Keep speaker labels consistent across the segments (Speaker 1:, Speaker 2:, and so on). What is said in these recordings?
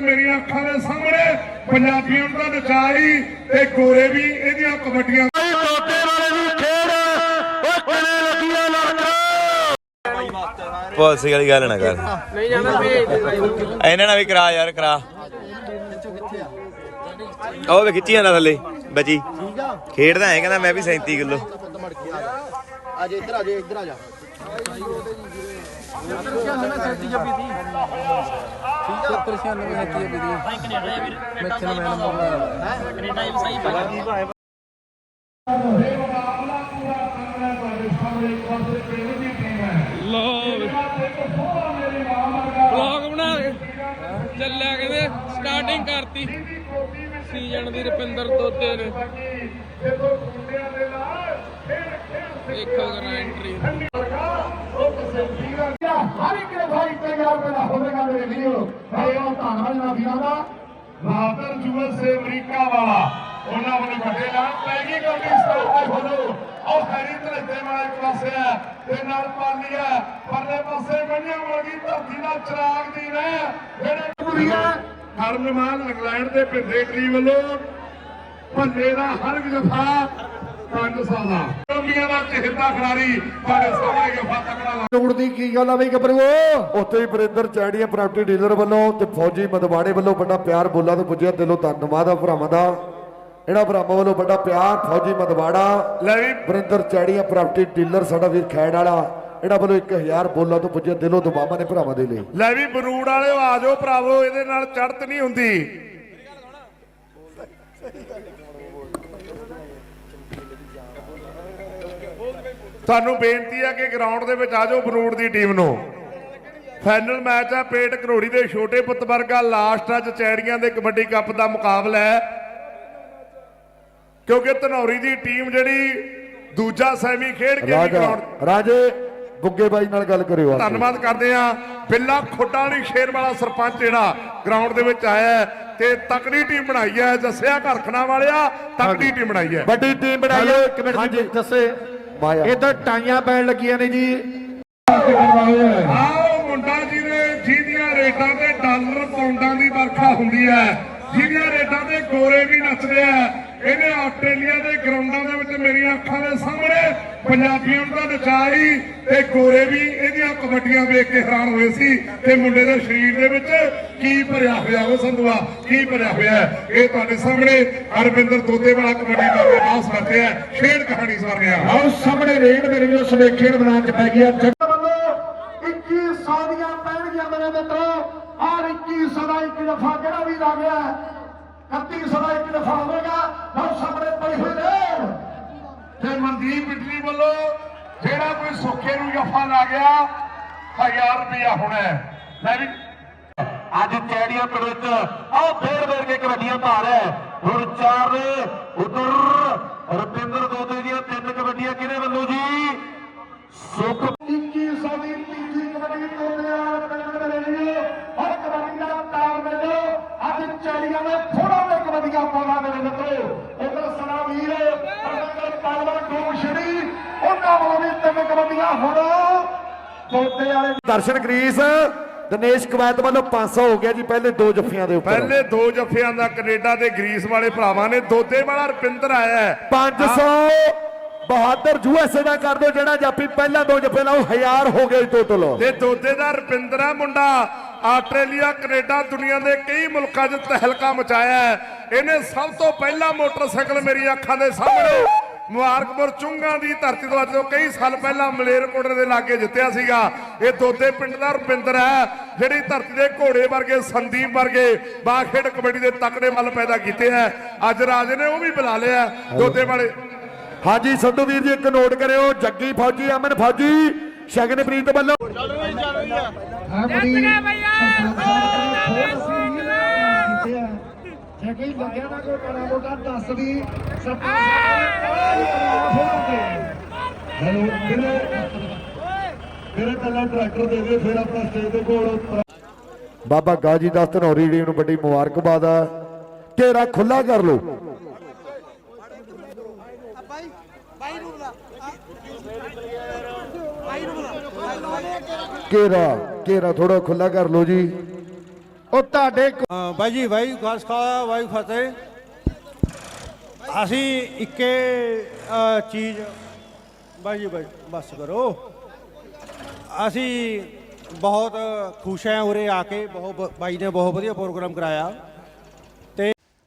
Speaker 1: ਮੇਰੀਆਂ ਅੱਖਾਂ ਦੇ ਸਾਹਮਣੇ ਪੰਜਾਬੀਆਂ ਦਾ ਨਚਾਈ ਤੇ ਗੋਰੇ ਵੀ ਇਹਦੀਆਂ ਕਬੱਡੀਆਂ।
Speaker 2: ਟੋਟੇ ਵਾਲੇ ਦੀ ਖੇਡ ਓ ਕਨੇ ਲੱਗੀਆਂ ਲੱਗ
Speaker 3: ਪੁਲਿਸ ਵਾਲੀ ਗੱਲ ਨਾ ਕਰ।
Speaker 4: ਨਹੀਂ ਜਾਣਾ ਭੇਜ ਦੇ ਬਾਈ ਨੂੰ
Speaker 3: ਇਹਨਾਂ ਨਾਲ ਵੀ ਕਰਾ ਯਾਰ ਕਰਾ। ਉਹ ਵੇ ਖਿੱਚੀ ਜਾਂਦਾ ਥੱਲੇ ਬਚੀ। ਖੇਡਦਾ ਐ ਕਹਿੰਦਾ ਮੈਂ ਵੀ 37 ਕਿਲੋ।
Speaker 2: ਅੱਜ ਇੱਧਰ ਆ ਜਾ ਇੱਧਰ ਆ ਜਾ।
Speaker 4: ਵਲੌਗ ਬਣਾ ਕੇ ਚੱਲਿਆ ਕਹਿੰਦੇ ਸਟਾਰਟਿੰਗ ਕਰਤੀ। ਸੀਜ਼ਨ ਦੀ ਰੁਪਿੰਦਰ ਤੋਤੇ ਨੇ। ਦੇਖੋ ਕਰਾਂ ਐਂਟਰੀ
Speaker 1: ਹਰ ਇੱਕ ਦੇ ਭਾਈ ਤੇ ਯਾਰ ਮੇਰਾ ਹੋਵੇਗਾ ਮੇਰੇ ਵੀਰੋ। ਮੈਂ ਧੰਨਵਾਦ ਨਾ ਵੀਰਾਂ ਦਾ। ਰਾਦਰ ਜੂਐਸ ਸੇ ਅਮਰੀਕਾ ਵਾਲਾ। ਉਹਨਾਂ ਵੱਲੋਂ ਵੱਡੇ ਨਾਮ ਪੈ ਗਈ ਕਬੱਡੀ ਸਟਾਰ ਤੇ ਫੋਲੋ ਉਹ ਹੈਰੀ ਧਰਤੇ ਵਾਲਾ ਇੱਕ ਪਾਸੇ ਹੈ ਤੇ ਨਾਲ ਪਾਲੀ ਹੈ। ਪਰਲੇ ਪਾਸੇ ਗੰਨਿਆਂ ਵਾਲੀ ਧਰਤੀ ਦਾ ਚਿਰਾਗ ਦੀ ਨੇ ਜਿਹੜੇ ਕੁੜੀਆਂ ਹਰਮਮਾਨ ਇੰਗਲੈਂਡ ਦੇ ਭਿੰਦੇ ਟਰੀ ਵੱਲੋਂ ਭੰਨੇ ਦਾ ਹਰ ਜਫਾ 500 ਦਾ ਦਾ ਚਿਹਤਾ ਖਿਡਾਰੀ ਤੁਹਾਡੇ ਸਾਹਮਣੇ ਜਫਾ ਤਕੜਾ ਲਾ
Speaker 5: ਤੋੜ ਦੀ ਕੀ ਗੱਲ ਆ ਬਈ ਗੱਭਰੂਓ? ਉੱਥੇ ਹੀ ਬਰਿੰਦਰ ਚੈੜੀਆਂ ਪ੍ਰਾਪਰਟੀ ਡੀਲਰ ਵੱਲੋਂ ਤੇ ਫੌਜੀ ਮਦਵਾੜੇ ਵੱਲੋਂ ਵੱਡਾ ਪਿਆਰ ਬੋਲਾ ਤੋਂ ਪੁੱਜਿਆ। ਦਿਲੋਂ ਧੰਨਵਾਦ ਆ ਭਰਾਵਾਂ ਦਾ। ਇਹਨਾਂ ਭਰਾਵਾਂ ਵੱਲੋਂ ਵੱਡਾ ਪਿਆਰ ਫੌਜੀ ਮਦਵਾੜਾ।
Speaker 1: ਲੈ ਵੀ।
Speaker 5: ਬਰਿੰਦਰ ਚੈੜੀਆਂ ਪ੍ਰਾਪਰਟੀ ਡੀਲਰ ਸਾਡਾ ਵੀਰ ਖੈੜ ਵਾਲਾ। ਇਹਨਾਂ ਵੱਲੋਂ 1000 ਬੋਲਾ ਤੋਂ ਪੁੱਜਿਆ। ਦਿਲੋਂ ਦੁਆਵਾਂ ਨੇ ਭਰਾਵਾਂ ਦੇ ਲਈ।
Speaker 1: ਲੈ ਵੀ ਬਰੂੜ ਵਾਲਿਓ ਆ ਜਾਓ ਭਰਾਵੋ ਇਹਦੇ ਨਾਲ ਚੜਤ ਨਹੀਂ ਹੁੰਦੀ। ਤੁਹਾਨੂੰ ਬੇਨਤੀ ਹੈ ਕਿ ਗਰਾਊਂਡ ਦੇ ਵਿੱਚ ਆ ਜਾਓ ਬਰੂੜ ਦੀ ਟੀਮ ਨੂੰ। ਫਾਈਨਲ ਮੈਚ ਹੈ ਪੇਟ ਘਰੋੜੀ ਦੇ ਛੋਟੇ ਪੁੱਤ ਵਰਗਾ ਲਾਸਟ ਅੱਜ ਚੈੜੀਆਂ ਦੇ ਕਬੱਡੀ ਕੱਪ ਦਾ ਮੁਕਾਬਲਾ ਹੈ। ਕਿਉਂਕਿ ਧਨੌਰੀ ਦੀ ਟੀਮ ਜਿਹੜੀ ਦੂਜਾ ਸੈਮੀ ਖੇਡ ਕੇ ਵੀ ਗਰਾਊਂਡ
Speaker 5: ਰਾਜੇ ਬੁੱਗੇ ਬਾਈ ਨਾਲ ਗੱਲ ਕਰਿਓ।
Speaker 1: ਧੰਨਵਾਦ ਕਰਦੇ ਆ ਬਿੱਲਾ ਖੋਟਾ ਵਾਲੀ ਸ਼ੇਰ ਵਾਲਾ ਸਰਪੰਚ ਜਿਹੜਾ ਗਰਾਊਂਡ ਦੇ ਵਿੱਚ ਆਇਆ ਹੈ ਤੇ ਤਕੜੀ ਟੀਮ ਬਣਾਈ ਹੈ। ਦੱਸਿਆ ਘਰਖਣਾ ਵਾਲਿਆ ਤਕੜੀ ਟੀਮ ਬਣਾਈ ਹੈ।
Speaker 5: ਵੱਡੀ ਟੀਮ ਬਣਾਈ ਹੈ। ਇੱਕ ਮਿੰਟ ਜੀ ਦੱਸੇ
Speaker 2: ਇੱਧਰ ਟਾਈਆਂ ਪੈਣ ਲੱਗੀਆਂ ਨੇ ਜੀ।
Speaker 1: ਆਓ ਮੁੰਡਾ ਜੀ ਨੇ ਜਿਹਦੀਆਂ ਰੇਟਾਂ ਤੇ ਡਾਲਰ ਪਾਉਂਡਾਂ ਦੀ ਵਰਖਾ ਹੁੰਦੀ ਹੈ। ਜਿਹਦੀਆਂ ਰੇਟਾਂ ਤੇ ਗੋਰੇ ਵੀ ਨੱਚਦੇ ਆ, ਇਹਨੇ ਆਸਟ੍ਰੇਲੀਆ ਦੇ ਗਰਾਊਂਡਾਂ ਦੇ ਵਿੱਚ ਮੇਰੀਆਂ ਅੱਖਾਂ ਦੇ ਸਾਹਮਣੇ ਪੰਜਾਬੀਆਂ ਦਾ ਨਚਾਈ ਤੇ ਗੋਰੇ ਵੀ ਇਹਦੀਆਂ ਕਬੱਡੀਆਂ ਵੇਖ ਕੇ ਹੈਰਾਨ ਹੋਏ ਸੀ ਤੇ ਮੁੰਡੇ ਦੇ ਸਰੀਰ ਦੇ ਵਿੱਚ ਕੀ ਭਰਿਆ ਹੋਇਆ ਉਹ ਸੰਧੂਆ, ਕੀ ਭਰਿਆ ਹੋਇਆ ਇਹ ਤੁਹਾਡੇ ਸਾਹਮਣੇ ਅਰਵਿੰਦਰ ਤੋਤੇ ਵਾਲਾ ਕਬੱਡੀ ਦਾ ਵਿਕਾਸ ਕਰਦੇ ਆ ਖੇਡ ਕਹਾਣੀ ਸੁਣ ਰਿਹਾ
Speaker 5: ਆਓ ਸਾਹਮਣੇ ਰੇਡ ਮੇਰੇ ਵੀਰੋ ਸਮੇਖੇੜ ਮੈਦਾਨ ਚ ਪੈ ਗਿਆ। ਜੱਟ
Speaker 1: ਵੱਲੋਂ 2100 ਦੀਆਂ ਪੈਣਗੀਆਂ ਮੇਰੇ ਮਿੱਤਰੋ। ਔਰ 2100 ਦਾ ਇੱਕ ਦਫਾ ਜਿਹੜਾ ਵੀ ਲਾ ਗਿਆ 3100 ਦਾ ਇੱਕ ਦਫਾ ਹੋਵੇਗਾ। ਬਹੁਤ ਸਾਹਮਣੇ ਪਈ ਹੋਈ ਨੇ। ਤੇ ਮਨਦੀਪ ਇਟਲੀ ਵੱਲੋਂ ਜਿਹੜਾ ਕੋਈ ਸੁੱਖੇ ਨੂੰ ਜਫਾ ਲਾ ਗਿਆ 1000 ਰੁਪਇਆ ਹੋਣਾ ਹੈ। ਲੈ ਵੀ।
Speaker 2: ਅੱਜ ਚੈੜੀਆਂ ਪਿੰਡ ਵਿੱਚ ਆਓ ਫੇਰ ਫੇਰ ਕੇ ਕਬੱਡੀਆਂ ਧਾਰ ਹੈ। ਹੁਣ ਚਾਰ ਨੇ ਉਧਰ ਰੁਪਿੰਦਰ ਦੋਦੇ ਦੀਆਂ ਤਿੰਨ ਕਬੱਡੀਆਂ ਕਿਹਦੇ ਵੱਲੋਂ ਜੀ ਸੁਖ
Speaker 1: 2100 ਦੀ ਤੀਜੀ ਕਬੱਡੀ ਤੋੜਿਆ ਪਿੰਡ ਦੇ ਲਈ ਹਰ ਕਬੱਡੀ ਦਾ ਤਾਰ ਮਿਲੋ ਅੱਜ ਚਾਲੀਆਂ ਦੇ ਥੋੜਾ ਪਾਉਣਾ ਮੇਰੇ ਮਿੱਤਰੋ ਉਧਰ ਸਨਾ ਵੀਰ ਅਰਨਗਰ ਪਾਲਵਰ ਗੋਸ਼ੜੀ ਉਹਨਾਂ ਵੱਲੋਂ ਵੀ ਤਿੰਨ ਕਬੱਡੀਆਂ ਹੁਣ ਤੋਤੇ ਵਾਲੇ
Speaker 5: ਦਰਸ਼ਨ ਗਰੀਸ ਦਿਨੇਸ਼ ਕਵੈਤ ਵੱਲੋਂ 500 ਹੋ ਗਿਆ ਜੀ ਪਹਿਲੇ ਦੋ ਜੱਫਿਆਂ ਦੇ ਉੱਪਰ।
Speaker 1: ਪਹਿਲੇ ਦੋ ਜੱਫਿਆਂ ਦਾ ਕੈਨੇਡਾ ਦੇ ਗਰੀਸ ਵਾਲੇ ਭਰਾਵਾਂ ਨੇ ਦੋਦੇ ਵਾਲਾ ਰੁਪਿੰਦਰ ਆਇਆ ਹੈ।
Speaker 5: 500 ਬਹਾਦਰ ਯੂਐਸਏ ਦਾ ਕਰ ਦਿਓ ਜਿਹੜਾ ਜਾਪੀ ਪਹਿਲਾਂ ਦੋ ਜੱਫੇ ਲਾਓ 1000 ਹੋ ਗਏ ਟੋਟਲ
Speaker 1: ਤੇ ਦੋਦੇ ਦਾ ਰੁਪਿੰਦਰ ਆ ਮੁੰਡਾ ਆਸਟ੍ਰੇਲੀਆ, ਕੈਨੇਡਾ ਦੁਨੀਆ ਦੇ ਕਈ ਮੁਲਕਾਂ 'ਚ ਤਹਿਲਕਾ ਮਚਾਇਆ ਹੈ। ਇਹਨੇ ਸਭ ਤੋਂ ਪਹਿਲਾ ਮੋਟਰਸਾਈਕਲ ਮੇਰੀ ਅੱਖਾਂ ਦੇ ਸਾਹਮਣੇ ਮੁਬਾਰਕਪੁਰ ਚੁੰਗਾ ਦੀ ਧਰਤੀ ਤੋਂ ਅੱਜ ਤੋਂ ਕਈ ਸਾਲ ਪਹਿਲਾਂ ਮਲੇਰਕੋਟਲੇ ਦੇ ਲਾਗੇ ਜਿੱਤਿਆ ਸੀਗਾ। ਇਹ ਦੋਦੇ ਪਿੰਡ ਦਾ ਰੁਪਿੰਦਰ ਹੈ, ਜਿਹੜੀ ਧਰਤੀ ਦੇ ਘੋੜੇ ਵਰਗੇ, ਸੰਦੀਪ ਵਰਗੇ ਬਾਖੇਡ ਕਬੱਡੀ ਦੇ ਤਕੜੇ ਮੱਲ ਪੈਦਾ ਕੀਤੇ ਹੈ। ਅੱਜ ਰਾਜੇ ਨੇ ਉਹ ਵੀ ਬੁਲਾ ਲਿਆ ਦੋਦੇ ਵਾਲੇ।
Speaker 5: ਹਾਂਜੀ, ਸੰਧੂ ਵੀਰ ਜੀ, ਇੱਕ ਨੋਟ ਕਰਿਓ, ਜੱਗੀ ਫੌਜੀ, ਅਮਨ ਫੌਜੀ। ਸ਼ਗਨਪ੍ਰੀਤ ਵੱਲੋਂ
Speaker 1: ਜੇ ਕੋਈ ਲੱਗਿਆ ਨਾ ਕੋਈ ਬੜਾ ਮੋਟਾ ਦੱਸ ਦੀ ਸਰਪੰਚ ਹੈਲੋ ਮੇਰੇ ਮੇਰੇ ਕੱਲਾ ਟਰੈਕਟਰ ਦੇ ਦੇ ਫਿਰ ਆਪਣਾ ਸਟੇਜ ਦੇ ਕੋਲ
Speaker 5: ਬਾਬਾ ਗਾਜੀ ਦਾਸ ਧਨੌਰੀ ਡੀਮ ਨੂੰ ਵੱਡੀ ਮੁਬਾਰਕਬਾਦ ਆ। ਘੇਰਾ ਖੁੱਲਾ ਕਰ ਲਓ। ਘੇਰਾ ਘੇਰਾ ਥੋੜਾ ਖੁੱਲਾ ਕਰ ਲਓ ਜੀ। ਉਹ ਤੁਹਾਡੇ
Speaker 6: ਬਾਈ ਜੀ ਬਾਈ ਖਾਸ ਖਾ ਬਾਈ ਫਤਿਹ। ਅਸੀਂ ਇੱਕੇ ਚੀਜ਼ ਬਾਈ ਜੀ ਬਾਈ ਬਸ ਕਰੋ। ਅਸੀਂ ਬਹੁਤ ਖੁਸ਼ ਹਾਂ ਉਰੇ ਆ ਕੇ ਬਹੁਤ ਬਾਈ ਨੇ ਬਹੁਤ ਵਧੀਆ ਪ੍ਰੋਗਰਾਮ ਕਰਾਇਆ।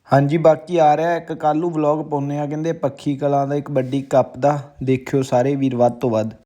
Speaker 7: ਹਾਂਜੀ ਬਾਕੀ ਆ ਰਿਹਾ ਇੱਕ ਕੱਲ੍ਹ ਨੂੰ ਵਲੌਗ ਪਾਉਂਦੇ ਆ ਕਹਿੰਦੇ ਪੱਖੀ ਕਲਾਂ ਦਾ ਇੱਕ ਵੱਡੀ ਕੱਪ ਦਾ ਦੇਖਿਓ ਸਾਰੇ ਵੀਰ ਵੱਧ ਤੋਂ ਵੱਧ।